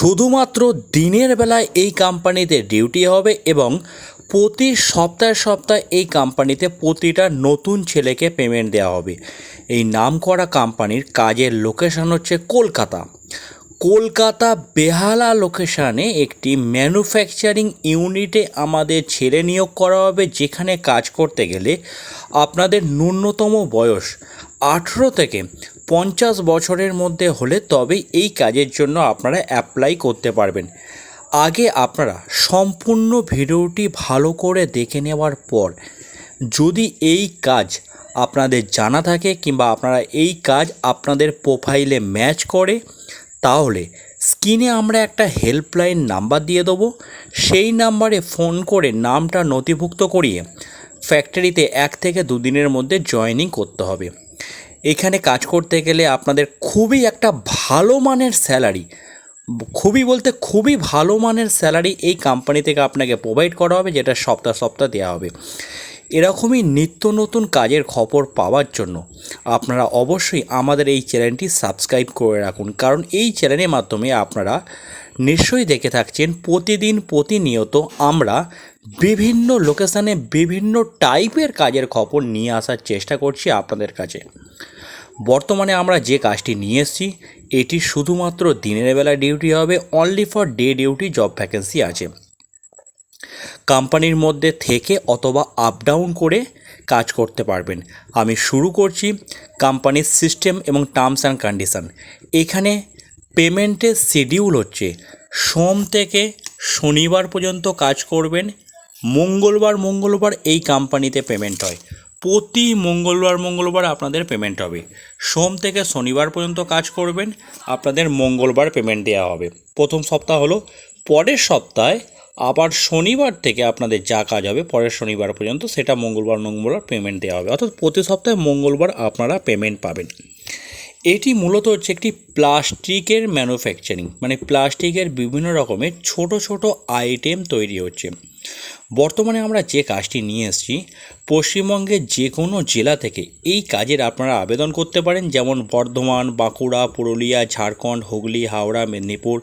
শুধুমাত্র দিনের বেলায় এই কোম্পানিতে ডিউটি হবে এবং প্রতি সপ্তাহে সপ্তাহে এই কোম্পানিতে প্রতিটা নতুন ছেলেকে পেমেন্ট দেওয়া হবে। এই নামকরা কোম্পানির কাজের লোকেশন হচ্ছে কলকাতা। কলকাতা বেহালা লোকেশানে একটি ম্যানুফ্যাকচারিং ইউনিটে আমাদের ছেলে নিয়োগ করা হবে, যেখানে কাজ করতে গেলে আপনাদের ন্যূনতম বয়স আঠেরো থেকে পঞ্চাশ বছরের মধ্যে হলে তবেই এই কাজের জন্য আপনারা অ্যাপ্লাই করতে পারবেন। আগে আপনারা সম্পূর্ণ ভিডিওটি ভালো করে দেখে নেওয়ার পর যদি এই কাজ আপনাদের জানা থাকে কিংবা আপনারা এই কাজ আপনাদের প্রোফাইলে ম্যাচ করে, তাহলে স্ক্রিনে আমরা একটা হেল্পলাইন নাম্বার দিয়ে দেবো। সেই নাম্বারে ফোন করে নামটা নথিভুক্ত করিয়ে ফ্যাক্টরিতে এক থেকে দুদিনের মধ্যে জয়েনিং করতে হবে। এখানে কাজ করতে গেলে আপনাদের খুবই একটা ভালো মানের স্যালারি। খুবই বলতে খুবই ভালো মানের স্যালারি এই কোম্পানি থেকে আপনাকে প্রোভাইড করা হবে, যেটা সপ্তাহ সপ্তাহ দেওয়া হবে। এরকমই নিত্য নতুন কাজের খবর পাওয়ার জন্য আপনারা অবশ্যই আমাদের এই চ্যানেলটি সাবস্ক্রাইব করে রাখুন। কারণ এই চ্যানেলের মাধ্যমে আপনারা নিশ্চয়ই দেখে থাকছেন, প্রতিদিন প্রতিনিয়ত আমরা বিভিন্ন লোকেশানে বিভিন্ন টাইপের কাজের খবর নিয়ে আসার চেষ্টা করছি আপনাদের কাছে। বর্তমানে আমরা যে কাজটি নিয়ে এসেছি, এটি শুধুমাত্র দিনের বেলা ডিউটি হবে only for day duty job vacancy আছে। কোম্পানির মধ্যে থেকে অথবা আপ ডাউন করে কাজ করতে পারবেন। আমি শুরু করছি কোম্পানির সিস্টেম এবং টার্মস অ্যান্ড কন্ডিশন এখানে পেমেন্টের শিডিউল হচ্ছে, সোম থেকে শনিবার পর্যন্ত কাজ করবেন মঙ্গলবার মঙ্গলবার এই কোম্পানিতে পেমেন্ট হয়। প্রতি মঙ্গলবার মঙ্গলবার আপনাদের পেমেন্ট হবে। সোম থেকে শনিবার পর্যন্ত কাজ করবেন, আপনাদের মঙ্গলবার পেমেন্ট দেওয়া হবে। প্রথম সপ্তাহ হলো, পরের সপ্তাহে আবার শনিবার থেকে আপনাদের যা কাজ হবে, পরের শনিবার পর্যন্ত সেটা মঙ্গলবার মঙ্গলবার পেমেন্ট দেওয়া হবে। অর্থাৎ প্রতি সপ্তাহে মঙ্গলবার আপনারা পেমেন্ট পাবেন। এটি মূলত হচ্ছে একটি প্লাস্টিকের ম্যানুফ্যাকচারিং মানে প্লাস্টিকের বিভিন্ন রকমের ছোট ছোট আইটেম তৈরি হচ্ছে। বর্তমানে আমরা যে কাজটি নিয়ে এসেছি, পশ্চিমবঙ্গের যে কোনো জেলা থেকে এই কাজের আপনারা আবেদন করতে পারেন। যেমন বর্ধমান, বাঁকুড়া, পুরুলিয়া, ঝাড়খণ্ড, হুগলি, হাওড়া, মেদিনীপুর,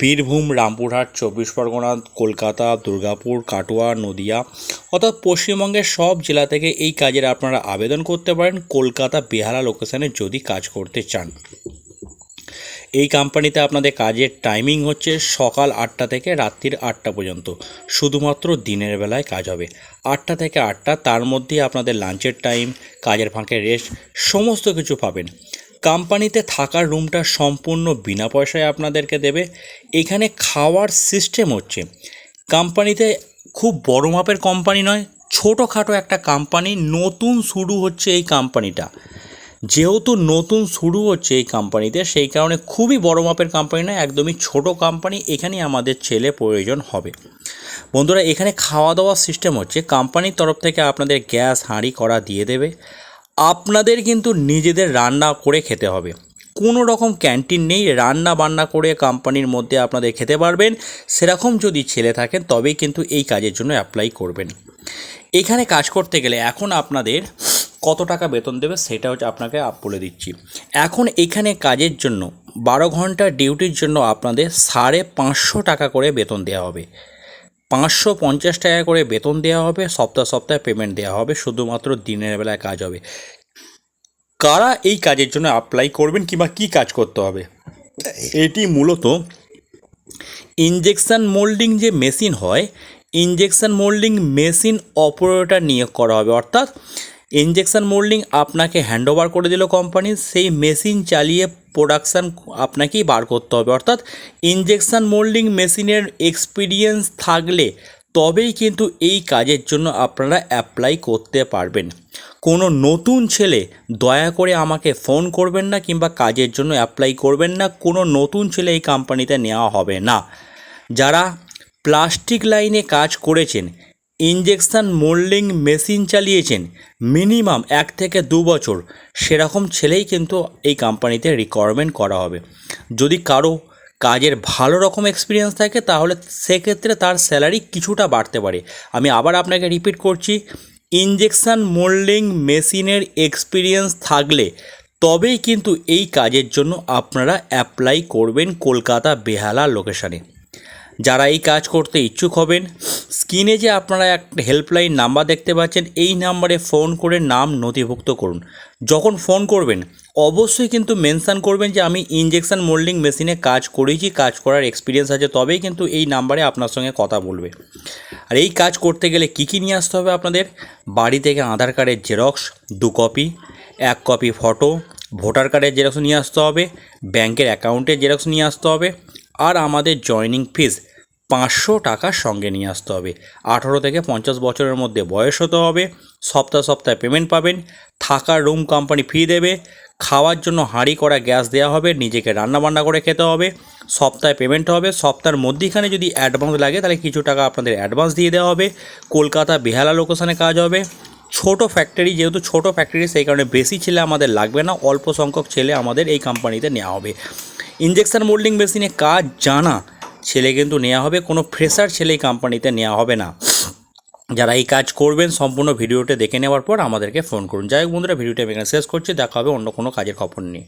বীরভূম, রামপুরহাট, চব্বিশ পরগনা, কলকাতা, দুর্গাপুর, কাটোয়া, নদিয়া অর্থাৎ পশ্চিমবঙ্গের সব জেলা থেকে এই কাজের আপনারা আবেদন করতে পারেন। কলকাতা, বেহালা লোকেশানে যদি কাজ করতে চান। এই কোম্পানিতে আপনাদের কাজের টাইমিং হচ্ছে সকাল আটটা থেকে রাত্রির আটটা পর্যন্ত। শুধুমাত্র দিনের বেলায় কাজ হবে। আটটা থেকে আটটা, তার মধ্যে আপনাদের লাঞ্চের টাইম কাজের ফাঁকে রেস্ট সমস্ত কিছু পাবেন। কোম্পানিতে থাকার রুমটা সম্পূর্ণ বিনা পয়সায় আপনাদেরকে দেবে। এখানে খাওয়ার সিস্টেম হচ্ছে কোম্পানিতে খুব বড় মাপের কোম্পানি নয়, ছোটোখাটো একটা কোম্পানি নতুন শুরু হচ্ছে এই কোম্পানিটা যেহেতু নতুন শুরু হচ্ছে এই কোম্পানিতে সেই কারণে খুবই বড় মাপের কোম্পানি নয়, একদমই ছোট কোম্পানি এখানেই আমাদের ছেলে প্রয়োজন হবে। বন্ধুরা, এখানে খাওয়া দাওয়ার সিস্টেম হচ্ছে কোম্পানির তরফ থেকে আপনাদের গ্যাস, হাঁড়ি করা দিয়ে দেবে। আপনাদের কিন্তু নিজেদের রান্না করে খেতে হবে। কোনো রকম ক্যান্টিন নেই, রান্না বান্না করে কোম্পানির মধ্যে আপনাদের খেতে পারবেন। সেরকম যদি ছেলে থাকেন, তবেই কিন্তু এই কাজের জন্য অ্যাপ্লাই করবেন। এখানে কাজ করতে গেলে এখন আপনাদের কত টাকা বেতন দেবে সেটা হচ্ছে আপনাকে আপ বলে দিচ্ছি। এখন এখানে কাজের জন্য বারো ঘণ্টা ডিউটির জন্য আপনাদের সাড়ে পাঁচশো টাকা করে বেতন দেওয়া হবে। পাঁচশো পঞ্চাশ টাকা করে বেতন দেওয়া হবে, সপ্তাহ সপ্তাহে পেমেন্ট দেওয়া হবে, শুধুমাত্র দিনের বেলায় কাজ হবে। কারা এই কাজের জন্য অ্যাপ্লাই করবেন কিংবা কী কাজ করতে হবে? এটি মূলত ইঞ্জেকশন মোল্ডিং যে মেশিন হয় ইঞ্জেকশন মোল্ডিং মেশিন অপারেটর নিয়োগ করা হবে। অর্থাৎ ইঞ্জেকশন মোল্ডিং আপনাকে হ্যান্ডওভার করে দিল কোম্পানি, সেই মেশিন চালিয়ে প্রোডাকশান আপনাকেই বার করতে হবে। অর্থাৎ ইঞ্জেকশন মোল্ডিং মেশিনের এক্সপিরিয়েন্স থাকলে তবেই কিন্তু এই কাজের জন্য আপনারা অ্যাপ্লাই করতে পারবেন। কোনো নতুন ছেলে দয়া করে আমাকে ফোন করবেন না কিংবা কাজের জন্য অ্যাপ্লাই করবেন না, কোনো নতুন ছেলে এই কোম্পানিতে নেওয়া হবে না। যারা প্লাস্টিক লাইনে কাজ করেছেন ইঞ্জেকশন মোল্ডিং মেশিন চালিয়েছেন মিনিমাম এক থেকে দু বছর। সেরকম ছেলেই কিন্তু এই কোম্পানিতে রিকোয়ারমেন্ট করা হবে। যদি কারও কাজের ভালো রকম এক্সপিরিয়েন্স থাকে, তাহলে সেক্ষেত্রে তার স্যালারি কিছুটা বাড়তে পারে। আমি আবার আপনাকে রিপিট করছি ইঞ্জেকশন মোল্ডিং মেশিনের এক্সপিরিয়েন্স থাকলে তবেই কিন্তু এই কাজের জন্য আপনারা অ্যাপ্লাই করবেন কলকাতা বেহালা লোকেশানে যারা এই কাজ করতে ইচ্ছুক হবেন স্ক্রিনে যে আপনারা একটা হেল্পলাইন নাম্বার দেখতে পাচ্ছেন, এই নাম্বারে ফোন করে নাম নথিভুক্ত করুন। যখন ফোন করবেন, অবশ্যই কিন্তু মেনশান করবেন যে আমি ইঞ্জেকশন মোল্ডিং মেশিনে কাজ করেছি, কাজ করার এক্সপিরিয়েন্স আছে, তবেই কিন্তু এই নাম্বারে আপনার সঙ্গে কথা বলবে। আর এই কাজ করতে গেলে কী কী নিয়ে আসতে হবে আপনাদের? বাড়ি থেকে আধার কার্ডের জেরক্স দু কপি এক কপি ফটো ভোটার কার্ডের জেরক্স নিয়ে আসতে হবে ব্যাংকের অ্যাকাউন্টের জেরক্স নিয়ে আসতে হবে, আর আমাদের জয়নিং ফিস পাঁচশো টাকা সঙ্গে নিয়ে আসতে হবে। আঠারো থেকে পঞ্চাশ বছরের মধ্যে বয়স হতে হবে। সপ্তাহ সপ্তাহে পেমেন্ট পাবেন। থাকার রুম কোম্পানি ফি দেবে। খাওয়ার জন্য হাঁড়ি করা গ্যাস দেওয়া হবে। নিজেকে রান্না বান্না করে খেতে হবে। সপ্তাহে পেমেন্ট হবে। সপ্তাহের মধ্যেখানে যদি অ্যাডভান্স লাগে, তাহলে কিছু টাকা আপনাদের অ্যাডভান্স দিয়ে দেওয়া হবে। কলকাতা বেহালা লোকেশনে কাজ হবে। ছোট ফ্যাক্টরি যেহেতু ছোট ফ্যাক্টরি সেই কারণে বেশি ছেলে আমাদের লাগবে না। অল্প সংখ্যক ছেলে আমাদের এই কোম্পানিতে নেওয়া হবে। ইঞ্জেকশন মোল্ডিং মেশিনে কাজ জানা। ছেলে কিন্তু নেওয়া হবে, কোনো ফ্রেশার ছেলে এই কোম্পানিতে নেওয়া হবে না। যারা এই কাজ করবেন, সম্পূর্ণ ভিডিওটা দেখে নেওয়ার পর আমাদেরকে ফোন করুন। যাই হোক বন্ধুরা, ভিডিওটা আমি এখানে শেষ করছি, দেখা হবে অন্য কোনো কাজের খবর নিয়ে।